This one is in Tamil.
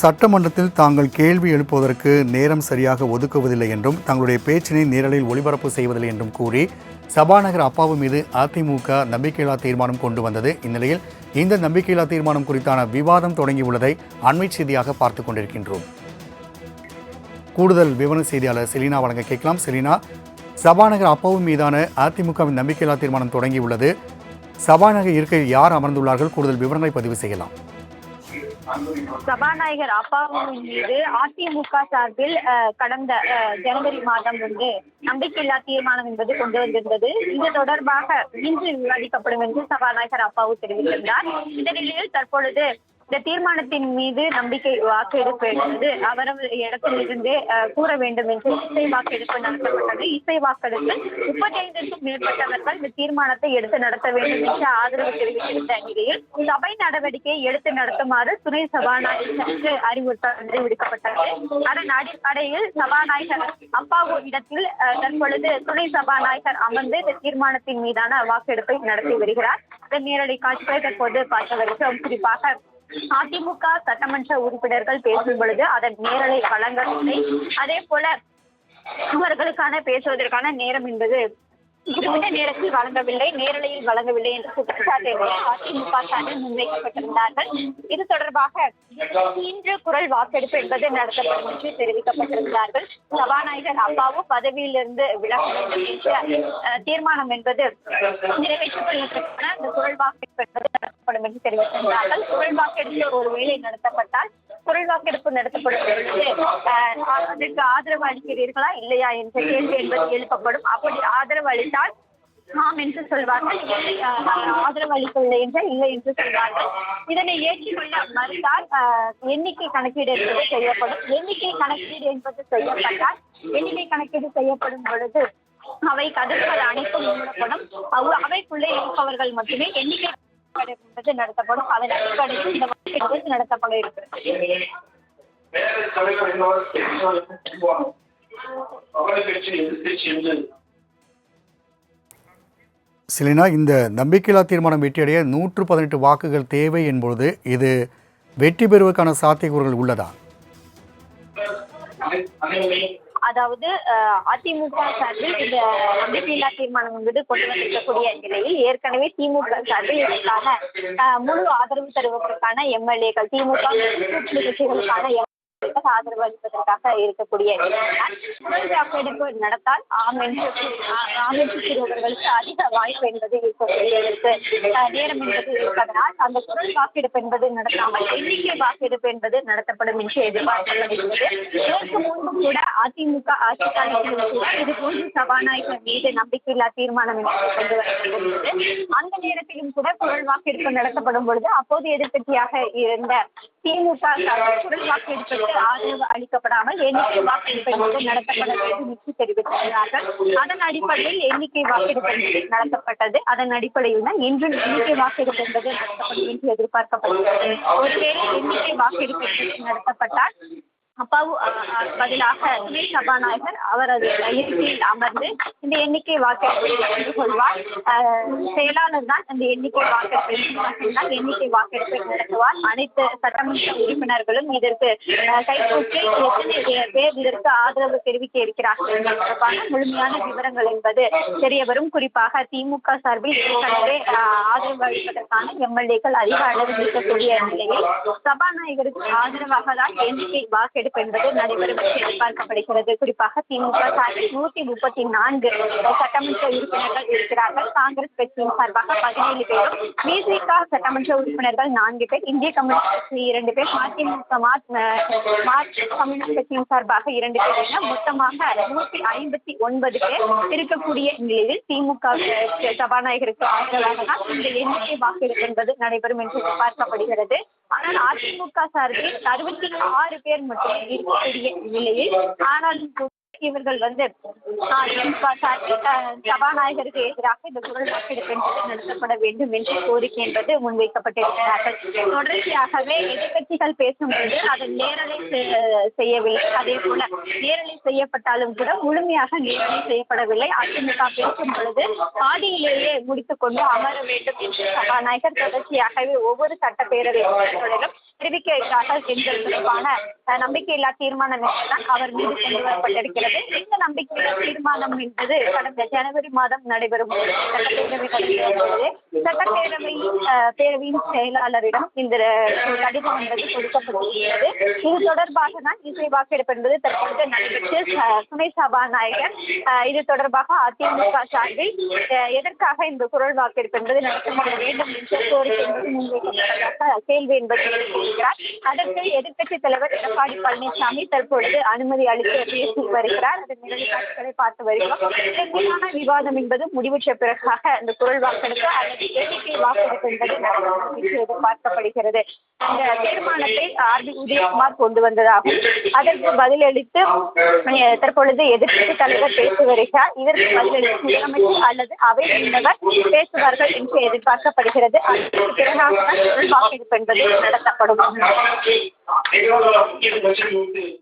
சட்டமன்றத்தில் தாங்கள் கேள்வி எழுப்புவதற்கு நேரம் சரியாக ஒதுக்குவதில்லை என்றும் தங்களுடைய பேச்சினை நேரலில் ஒளிபரப்பு செய்வதில்லை என்றும் கூறி சபாநாயகர் அப்பாவு மீது அதிமுக நம்பிக்கையில்லா தீர்மானம் கொண்டு வந்தது. இந்நிலையில் இந்த நம்பிக்கையில்லா தீர்மானம் குறித்தான விவாதம் தொடங்கியுள்ளதை அண்மை செய்தியாக பார்த்து கொண்டிருக்கின்றோம். கூடுதல் விவர செய்தியாளர் செலினா வழங்க கேட்கலாம். செலினா சபாநாயகர் அப்பாவு மீதான அதிமுகவின் நம்பிக்கையில்லா தீர்மானம் தொடங்கியுள்ளது. சபாநாயகர் இருக்கையில் யார் அமர்ந்துள்ளார்கள்? கூடுதல் விவரங்களை பதிவு செய்யலாம். சபாநாயகர் அப்பாவின் மீது அதிமுக சார்பில் அஹ், கடந்த அஹ், ஜனவரி மாதம் வந்து நம்பிக்கையில்லா தீர்மானம் என்பது கொண்டு வந்திருந்தது. இது தொடர்பாக இன்று விவாதிக்கப்படும் என்று சபாநாயகர் அப்பாவு தெரிவித்திருந்தார். இந்த நிலையில் தற்பொழுது இந்த தீர்மானத்தின் மீது நம்பிக்கை வாக்கெடுப்பு என்பது அவரவர் இடத்திலிருந்தே கூற வேண்டும் என்று இசை வாக்கெடுப்பு நடத்தப்பட்டது. இசை வாக்கெடுப்பு முப்பத்தி ஐந்துக்கும் மேற்பட்டவர்கள் இந்த தீர்மானத்தை எடுத்து நடத்த வேண்டும் என்று ஆதரவு தெரிவித்திருந்த நிலையில் சபை நடவடிக்கையை எடுத்து நடத்துமாறு துணை சபாநாயகருக்கு அறிவுறுத்தல் விடுக்கப்பட்டது. அதன் அடிப்படையில் சபாநாயகர் அப்பாவு இடத்தில் அஹ், தற்பொழுது துணை சபாநாயகர் அமர்ந்து இந்த தீர்மானத்தின் மீதான வாக்கெடுப்பை நடத்தி வருகிறார். நேரடி காட்சிகளை தற்போது பார்த்து வருகிறோம் குறிப்பாக அதிமுக சட்டமன்ற உறுப்பினர்கள் பேசும் பொழுது அதன் நேரலை வழங்கவில்லை. அதே போல அவர்களுக்கான பேசுவதற்கான நேரம் என்பது குறிப்பிட்ட நேரத்தில் வழங்கவில்லை நேரலையில் வழங்கவில்லை என்ற குற்றச்சாட்டுகளை அதிமுக சார்பில் முன்வைக்கப்பட்டிருந்தார்கள். இது தொடர்பாக இன்று குரல் வாக்கெடுப்பு என்பது நடத்தப்படும் என்று தெரிவிக்கப்பட்டிருந்தார்கள். சபாநாயகர் அப்பாவு பதவியிலிருந்து விலக தீர்மானம் என்பது நிறைவேற்றப்படுவதற்கான அந்த குரல் வாக்கெடுப்பு என்பது நடத்தப்படும் என்று தெரிவித்திருந்தார்கள். குரல் வாக்கெடுப்பு ஒரு வேலை நடத்தப்பட்டால் குரல் வாக்கெடுப்பு நடத்தப்படும் அதற்கு ஆதரவு அளிக்கிறீர்களா? இல்லையா என்ற கேள்வி என்பது எழுப்பப்படும். அப்படி ஆதரவு அளித்தால் ஆம் என்று சொல்வார்கள். ஆதரவு அளிக்கவில்லை என்று இல்லை என்று சொல்வார்கள். இதனை ஏற்றுக்கொள்ள மறுத்தால் எண்ணிக்கை கணக்கீடு என்பது செய்யப்படும். எண்ணிக்கை கணக்கீடு என்பது செய்யப்பட்டால் எண்ணிக்கை கணக்கீடு செய்யப்படும் பொழுது அவை கதவுகள் அனைத்தும் மூடப்படும். அவைக்குள்ளே இருப்பவர்கள் மட்டுமே எண்ணிக்கை என்பது நடத்தப்படும். அதன் அடிப்படையில் இந்த வாக்கெடுப்பு நடத்தப்பட இருக்கிறது. செலினா இந்த நம்பிக்கையில்லா தீர்மானம் வெற்றியடைய நூற்று பதினெட்டு வாக்குகள் தேவை என்பொழுது இது வெற்றி பெறுவதற்கான சாத்தியக்கூறுகள் உள்ளதா? அதாவது அதிமுக சார்பில் இந்த நம்பிக்கையில்லா தீர்மானம் என்பது கொண்டு வந்திருக்கக்கூடிய நிலையில் ஏற்கனவே திமுக சார்பில் இதற்கான முழு ஆதரவு தருவதற்கான எம்எல்ஏக்கள் திமுக கூட்டணி கட்சிகளுக்கான ஆதரவு அளிப்பதற்காக இருக்கக்கூடிய வாக்கெடுப்பு நடத்தால் ஆம் அதிக வாய்ப்பு என்பது இருக்கக்கூடியதற்கு நேரம் என்பது இருப்பதனால் அந்த குரல் வாக்கெடுப்பு என்பது நடத்தாமல் எண்ணிக்கை வாக்கெடுப்பு என்பது நடத்தப்படும் என்று எதிர்பார்க்கப்படுகிறது. இதற்கு முன்பு கூட அதிமுக ஆட்சி காலத்தில் கூட இது போன்று சபாநாயகர் மீது நம்பிக்கையில்லா தீர்மானம் என்பது கொண்டு வரப்பட்டிருந்தது. அந்த நேரத்திலும் கூட குரல் வாக்கெடுப்பு நடத்தப்படும் பொழுது அப்போது எதிர்கட்சியாக இருந்த திமுக குரல் வாக்கெடுப்பு ஆதரவு அளிக்கப்படாமல் எண்ணிக்கை வாக்கெடுப்பு என்பது நடத்தப்பட வேண்டும் தெரிவித்திருக்கிறார்கள் அதன் அடிப்படையில் எண்ணிக்கை வாக்கெடுப்பு நடத்தப்பட்டது. அதன் அடிப்படையில் தான் இன்றும் எண்ணிக்கை வாக்கெடுப்பு என்பது நடத்தப்படும் என்று எதிர்பார்க்கப்படுகிறது. ஒருவேளை எண்ணிக்கை வாக்கெடுப்பு நடத்தப்பட்டால் அப்பாவு பதிலாக துணை சபாநாயகர் அவரது இருக்கையில் அமர்ந்து இந்த எண்ணிக்கை வாக்கெடுப்பை கலந்து கொள்வார். செயலாளர் தான் இந்த எண்ணிக்கை வாக்கெடுப்பை தான் எண்ணிக்கை வாக்கெடுப்பை நடத்துவார். அனைத்து சட்டமன்ற உறுப்பினர்களும் இதற்கு கைகூட்டி எத்தனை பேர் இதற்கு ஆதரவு தெரிவிக்க இருக்கிறார்கள் என்பது தொடர்பான முழுமையான விவரங்கள் என்பது தெரிய வரும் குறிப்பாக திமுக சார்பில் ஏற்கனவே ஆதரவு அளிப்பதற்கான எம்எல்ஏக்கள் அதிக அளவில் இருக்கக்கூடிய நிலையில் சபாநாயகருக்கு ஆதரவாக தான் எண்ணிக்கை வாக்கெடுப்பு வாக்கெடுப்பு என்பது நடைபெறும் என்று எதிர்பார்க்கப்படுகிறது. குறிப்பாக திமுக சார்பில் நூத்தி முப்பத்தி நான்கு சட்டமன்ற உறுப்பினர்கள் இருக்கிறார்கள். காங்கிரஸ் கட்சியின் சார்பாக பதினேழு பேரும் பிசிக சட்டமன்ற உறுப்பினர்கள் நான்கு பேர் இந்திய கம்யூனிஸ்ட் கட்சி இரண்டு பேர் மதிமுக மார்க்சிஸ்ட் கம்யூனிஸ்ட் கட்சியின் சார்பாக இரண்டு பேர் என மொத்தமாக நூத்தி ஐம்பத்தி ஒன்பது பேர் இருக்கக்கூடிய நிலையில் திமுக சபாநாயகருக்கு ஆதரவாக தான் இந்த எண்ணிக்கை வாக்கெடுப்பு என்பது நடைபெறும் என்று எதிர்பார்க்கப்படுகிறது. ஆனால் அதிமுக சார்பில் அறுபத்தி ஆறு பேர் மட்டுமே இருக்கக்கூடிய நிலையில் ஆனாலும் கூட இவர்கள் வந்து சபாநாயகருக்கு எதிராக இந்த குரல் வாக்கெடுப்பு நடத்தப்பட வேண்டும் என்று கோரிக்கை என்பது முன்வைக்கப்பட்டிருக்கிறார்கள். தொடர்ச்சியாகவே எதிர்கட்சிகள் பேசும்போது அதன் நேரலை செய்யவில்லை. அதே போல நேரலை செய்யப்பட்டாலும் கூட முழுமையாக நேரலை செய்யப்படவில்லை. அதிமுக பேசும் பொழுது பாதியிலேயே முடித்துக் கொண்டு அமர வேண்டும் என்று சபாநாயகர் தொடர்ச்சியாகவே ஒவ்வொரு சட்டப்பேரவை கூட்டத்தொடரிலும் தெரிவிக்க இருக்கிறார்கள் தொடர்பான நம்பிக்கையில்லா தீர்மானம் தான் அவர் மீது கொண்டு வரப்பட்டிருக்கிறது. இந்த நம்பிக்கையில்லா தீர்மானம் என்பது கடந்த ஜனவரி மாதம் நடைபெறும் சட்டப்பேரவை நடைபெறுகிறது சட்டப்பேரவை பேரவையின் செயலாளரிடம் இந்த கடிதம் என்பது கொடுக்கப்பட்டிருக்கிறது. இது தொடர்பாக தான் இசை வாக்கெடுப்பு என்பது தற்பொழுது நடைபெற்று துணை சபாநாயகர் இது தொடர்பாக அதிமுக சார்பில் எதற்காக இந்த குரல் வாக்கெடுப்பு என்பது நடத்தப்பட வேண்டும் என்ற கோரிக்கை என்பது முன்வைக்கப்பட்டதாக கேள்வி என்பது வருகிறார். அதற்கு எதிர்க்கட்சித் தலைவர் எடப்பாடி பழனிசாமி தற்பொழுது அனுமதி அளித்து பேசி வருகிறார். அதன் நிகழ்வு காட்சிகளை பார்த்து வருகிறோம். இதற்கான விவாதம் என்பது முடிவுற்ற பிறகாக இந்த குரல் வாக்கெடுப்பு அல்லது எண்ணிக்கை வாக்கெடுப்பு என்பது எதிர்பார்க்கப்படுகிறது. அந்த தீர்மானத்தை ஆர் பி உதயகுமார் கொண்டு வந்ததாகும். அதற்கு பதிலளித்து தற்பொழுது எதிர்க்கட்சி தலைவர் பேசி வருகிறார். இதற்கு பதிலளித்து முதலமைச்சர் அல்லது அவை உள்ளவர் பேசுவார்கள் என்று எதிர்பார்க்கப்படுகிறது. அதற்கு பிறகாக குரல் வாக்கெடுப்பு என்பது நடத்தப்படும். ஆமா நான் கேக்குறேன் நான் கேக்குறேன் நான் கேக்குறேன்